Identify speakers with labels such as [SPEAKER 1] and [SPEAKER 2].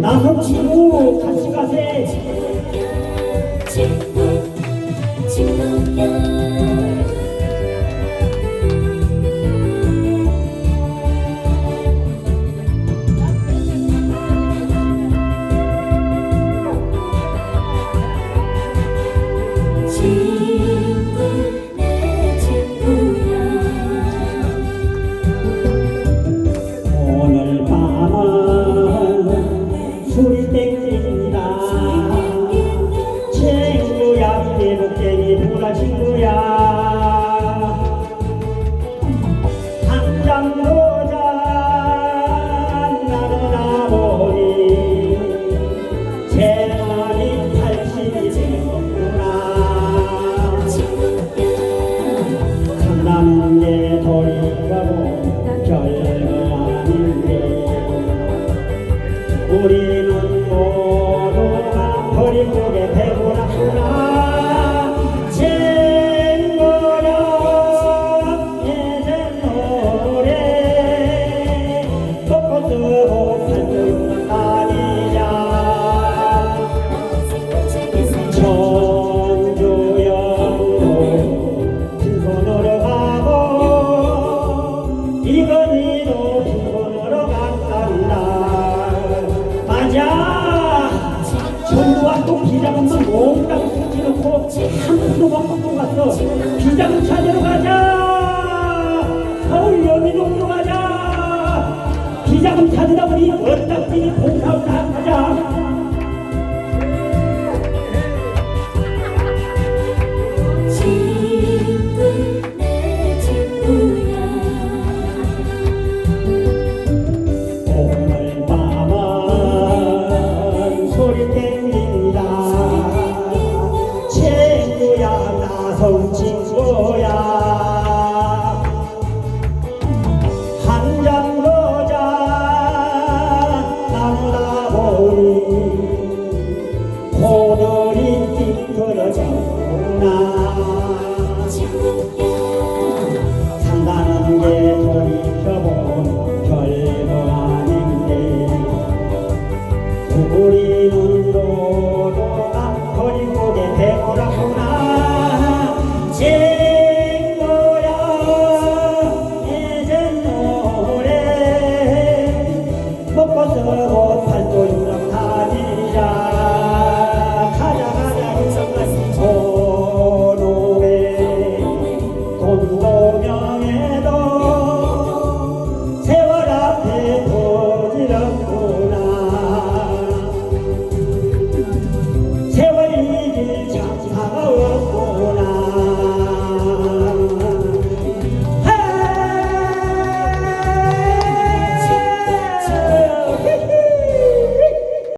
[SPEAKER 1] 나서 친구 같이 가세.
[SPEAKER 2] 친구 친구야
[SPEAKER 1] 대복쟁이 보라 친구야. 한잔 보자 나누나 보니. 제 마음이 탈실이 되었구나. 한남에 돌이켜보 별거 아닌데. 우리는 모두가 버림목에 전두환 또 비자금만 몽땅 붙여놓고 한푼도 못 갖고 갔어 비자금 찾으러 가자. 서울 여민동으로 가자. 비자금 찾으다 보니 어따끼니 봉사를 다 가자